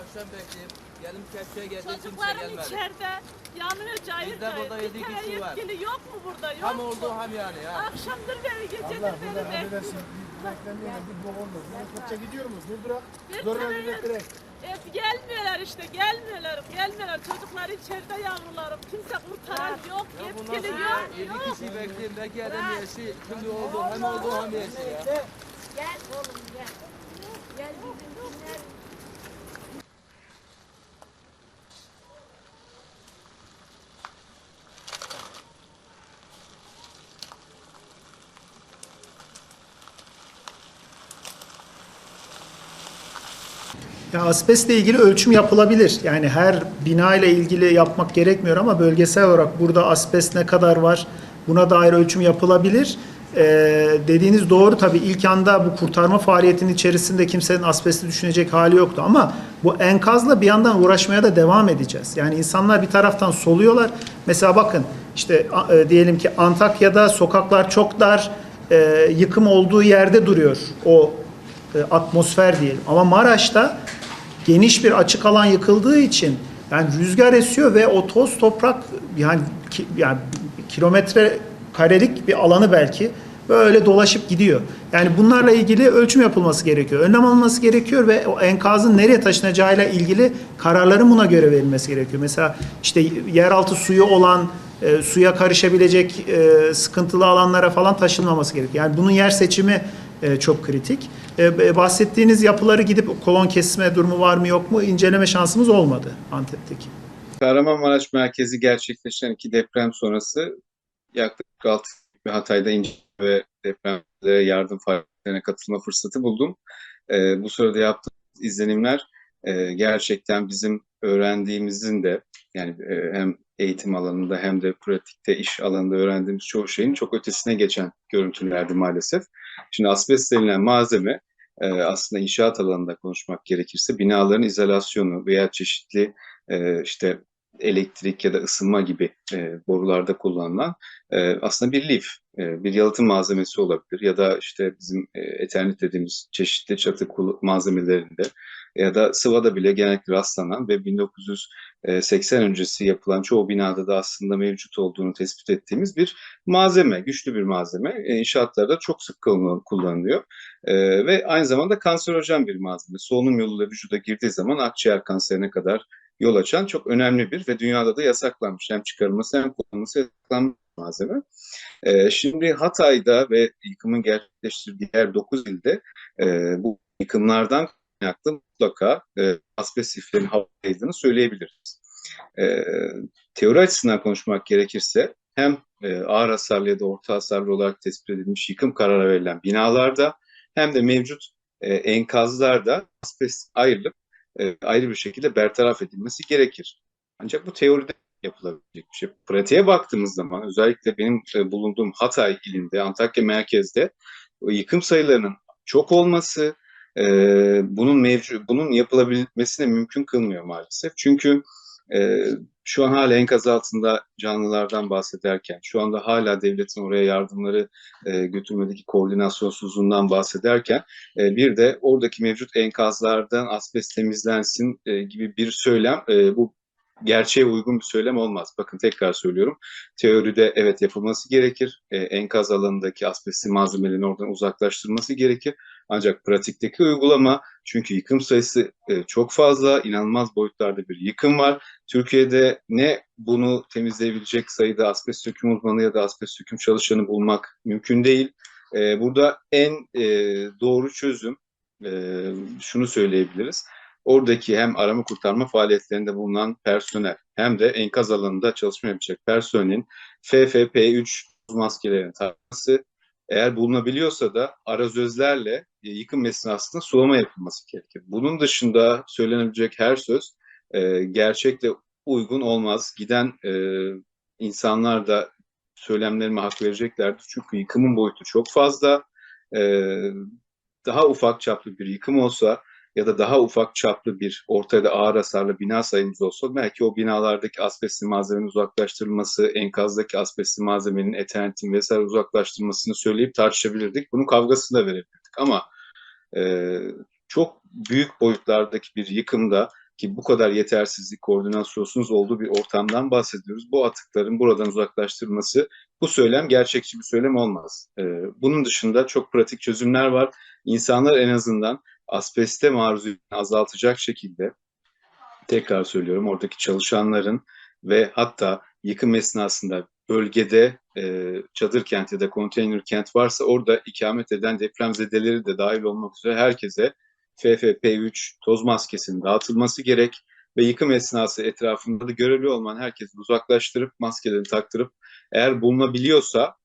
akşam bekleyip gelin keşfeye geldi kimse Çocuklarım gelmedi. içeride yanıyor cayır Bizde burada Bir yedi tane kişi var. yetkili yok mu burada? Yok Hem mu? oldu hem yani ya. Akşamdır beri gecedir Allah beri burada bekliyorum. affedersin. Bir beklemiyorlar, bir bok olmaz. Burada Kıpça gidiyor muyuz? Dur durak. Bir tane bir yok. direkt. E, gelmiyorlar işte gelmiyorlar gelmiyorlar çocuklar içeride yavrularım kimse kurtaran yok Ya yetkili nasıl yok? Yedi yok. kişi bekleyeyim belki adam yeşi. Şimdi oldu hem oldu hem yeşi ya. Gel oğlum. Gel Ya asbestle ilgili ölçüm yapılabilir. Yani her bina ile ilgili yapmak gerekmiyor ama bölgesel olarak burada asbest ne kadar var buna dair ölçüm yapılabilir. Ee, dediğiniz doğru tabii ilk anda bu kurtarma faaliyetinin içerisinde kimsenin asbesti düşünecek hali yoktu ama bu enkazla bir yandan uğraşmaya da devam edeceğiz. Yani insanlar bir taraftan soluyorlar. Mesela bakın işte e, diyelim ki Antakya'da sokaklar çok dar, e, yıkım olduğu yerde duruyor o e, atmosfer diyelim. Ama Maraş'ta geniş bir açık alan yıkıldığı için yani rüzgar esiyor ve o toz toprak yani ki, yani kilometre karelik bir alanı belki böyle dolaşıp gidiyor. Yani bunlarla ilgili ölçüm yapılması gerekiyor. Önlem alınması gerekiyor ve o enkazın nereye taşınacağıyla ilgili kararların buna göre verilmesi gerekiyor. Mesela işte yeraltı suyu olan e, suya karışabilecek e, sıkıntılı alanlara falan taşınmaması gerekiyor. Yani bunun yer seçimi e, çok kritik. E, bahsettiğiniz yapıları gidip kolon kesme durumu var mı yok mu inceleme şansımız olmadı Antep'teki. Kahramanmaraş merkezi gerçekleşen iki deprem sonrası yaklaşık 6 bir Hatay'da ince ve depremde yardım faaliyetlerine katılma fırsatı buldum. Ee, bu sırada yaptığımız izlenimler e, gerçekten bizim öğrendiğimizin de yani e, hem eğitim alanında hem de pratikte iş alanında öğrendiğimiz çoğu şeyin çok ötesine geçen görüntülerdi maalesef. Şimdi asbest denilen malzeme e, aslında inşaat alanında konuşmak gerekirse binaların izolasyonu veya çeşitli e, işte elektrik ya da ısınma gibi e, borularda kullanılan e, aslında bir lif, e, bir yalıtım malzemesi olabilir ya da işte bizim e, Eternit dediğimiz çeşitli çatı malzemelerinde ya da sıvada bile genellikle rastlanan ve 1980 öncesi yapılan çoğu binada da aslında mevcut olduğunu tespit ettiğimiz bir malzeme, güçlü bir malzeme. E, inşaatlarda çok sık kullan- kullanılıyor E, ve aynı zamanda kanserojen bir malzeme. Solunum yoluyla vücuda girdiği zaman akciğer kanserine kadar yol açan çok önemli bir ve dünyada da yasaklanmış hem çıkarılması hem kullanılması yasaklanmış malzeme. Ee, şimdi Hatay'da ve yıkımın gerçekleştirdiği diğer 9 ilde e, bu yıkımlardan kaynaklı mutlaka e, asbest liflerin havalandığını söyleyebiliriz. E, teori açısından konuşmak gerekirse hem e, ağır hasarlı ya da orta hasarlı olarak tespit edilmiş yıkım kararı verilen binalarda hem de mevcut e, enkazlarda asbest ayrılıp e, ayrı bir şekilde bertaraf edilmesi gerekir. Ancak bu teoride yapılabilecek bir şey. Pratiğe baktığımız zaman özellikle benim e, bulunduğum Hatay ilinde, Antakya merkezde yıkım sayılarının çok olması e, bunun mevcut, bunun yapılabilmesine mümkün kılmıyor maalesef. Çünkü e, şu an hala enkaz altında canlılardan bahsederken, şu anda hala devletin oraya yardımları e, götürmedeki koordinasyonsuzluğundan bahsederken e, bir de oradaki mevcut enkazlardan asbest temizlensin e, gibi bir söylem e, bu gerçeğe uygun bir söylem olmaz. Bakın tekrar söylüyorum. Teoride evet yapılması gerekir. E, enkaz alanındaki asbestli malzemelerin oradan uzaklaştırılması gerekir. Ancak pratikteki uygulama çünkü yıkım sayısı e, çok fazla, inanılmaz boyutlarda bir yıkım var. Türkiye'de ne bunu temizleyebilecek sayıda asbest söküm uzmanı ya da asbest söküm çalışanı bulmak mümkün değil. E, burada en e, doğru çözüm şunu söyleyebiliriz. Oradaki hem arama kurtarma faaliyetlerinde bulunan personel hem de enkaz alanında çalışma yapacak personelin FFP3 maskelerini takması, eğer bulunabiliyorsa da arazözlerle e, yıkım esnasında sulama yapılması gerekir. Bunun dışında söylenebilecek her söz e, gerçekle uygun olmaz. Giden e, insanlar da söylemlerime hak vereceklerdir. Çünkü yıkımın boyutu çok fazla. E, daha ufak çaplı bir yıkım olsa ya da daha ufak çaplı bir orta ya da ağır hasarlı bina sayımız olsa belki o binalardaki asbestli malzemenin uzaklaştırılması, enkazdaki asbestli malzemenin eternitin vesaire uzaklaştırılmasını söyleyip tartışabilirdik. Bunun kavgasını da verebilirdik ama e, çok büyük boyutlardaki bir yıkımda ki bu kadar yetersizlik, koordinasyonsuz olduğu bir ortamdan bahsediyoruz. Bu atıkların buradan uzaklaştırılması, bu söylem gerçekçi bir söylem olmaz. Ee, bunun dışında çok pratik çözümler var. İnsanlar en azından asbeste maruziyetini azaltacak şekilde, tekrar söylüyorum, oradaki çalışanların ve hatta yıkım esnasında bölgede e, çadır kent ya da konteyner kent varsa orada ikamet eden depremzedeleri de dahil olmak üzere herkese FFP3 toz maskesinin dağıtılması gerek ve yıkım esnası etrafında da görevli olmayan herkesi uzaklaştırıp maskelerini taktırıp eğer bulunabiliyorsa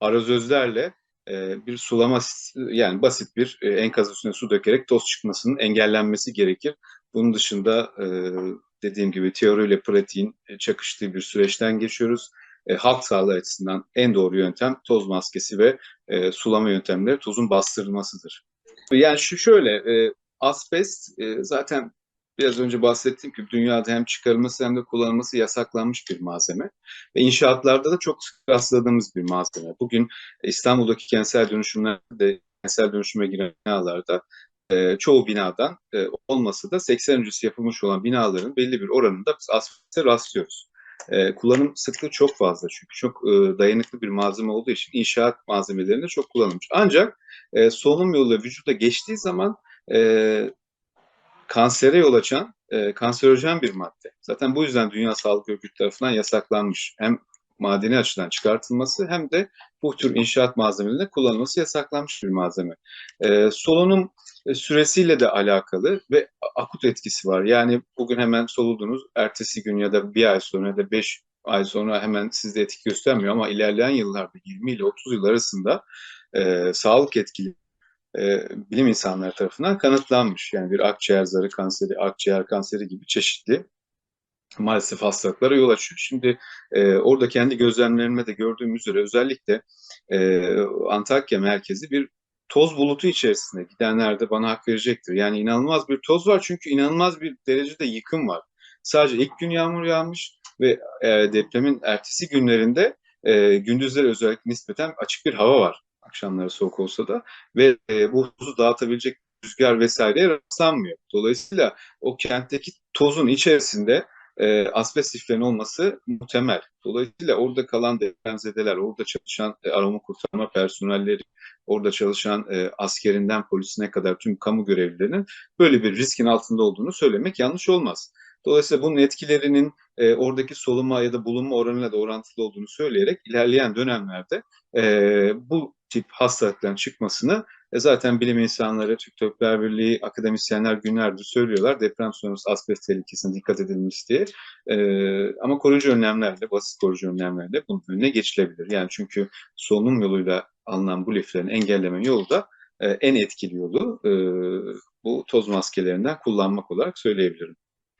arazözlerle e, bir sulama yani basit bir e, enkaz üstüne su dökerek toz çıkmasının engellenmesi gerekir. Bunun dışında e, dediğim gibi teoriyle pratiğin e, çakıştığı bir süreçten geçiyoruz. E, halk sağlığı açısından en doğru yöntem toz maskesi ve e, sulama yöntemleri tozun bastırılmasıdır. Yani şu şöyle, e, asbest e, zaten biraz önce bahsettiğim gibi dünyada hem çıkarılması hem de kullanılması yasaklanmış bir malzeme. Ve inşaatlarda da çok sık rastladığımız bir malzeme. Bugün İstanbul'daki kentsel dönüşümlerde, kentsel dönüşüme giren binalarda e, çoğu binadan e, olmasa da 80 öncesi yapılmış olan binaların belli bir oranında biz asbeste rastlıyoruz. E, kullanım sıklığı çok fazla çünkü çok e, dayanıklı bir malzeme olduğu için inşaat malzemelerinde çok kullanılmış. Ancak e, solunum yoluyla vücuda geçtiği zaman e, kansere yol açan e, kanserojen bir madde. Zaten bu yüzden Dünya Sağlık Örgütü tarafından yasaklanmış. Hem madeni açıdan çıkartılması hem de bu tür inşaat malzemelerinde kullanılması yasaklanmış bir malzeme. E, solunum süresiyle de alakalı ve akut etkisi var. Yani bugün hemen soludunuz, ertesi gün ya da bir ay sonra ya da beş ay sonra hemen sizde etki göstermiyor ama ilerleyen yıllarda 20 ile 30 yıl arasında e, sağlık etkili e, bilim insanları tarafından kanıtlanmış. Yani bir akciğer zarı kanseri, akciğer kanseri gibi çeşitli maalesef hastalıklara yol açıyor. Şimdi e, orada kendi gözlemlerime de gördüğüm üzere özellikle e, Antakya merkezi bir toz bulutu içerisinde gidenler de bana hak verecektir. Yani inanılmaz bir toz var çünkü inanılmaz bir derecede yıkım var. Sadece ilk gün yağmur yağmış ve e, depremin ertesi günlerinde e, gündüzleri özellikle nispeten açık bir hava var. Akşamları soğuk olsa da ve e, bu tozu dağıtabilecek rüzgar vesaireye rastlanmıyor. Dolayısıyla o kentteki tozun içerisinde e, asbest liflerinin olması muhtemel. Dolayısıyla orada kalan depremzedeler, orada çalışan e, arama kurtarma personelleri, orada çalışan e, askerinden polisine kadar tüm kamu görevlilerinin böyle bir riskin altında olduğunu söylemek yanlış olmaz. Dolayısıyla bunun etkilerinin e, oradaki solunma ya da bulunma oranıyla da orantılı olduğunu söyleyerek ilerleyen dönemlerde e, bu tip hastalıkların çıkmasını e, zaten bilim insanları, Türk Tabipler Birliği, akademisyenler günlerdir söylüyorlar. Deprem sonrası asbest tehlikesine dikkat edilmesi diye. E, ama koruyucu önlemlerle, basit koruyucu önlemlerle bunun önüne geçilebilir. Yani çünkü solunum yoluyla alınan bu liflerin engelleme yolu da e, en etkili yolu e, bu toz maskelerinden kullanmak olarak söyleyebilirim.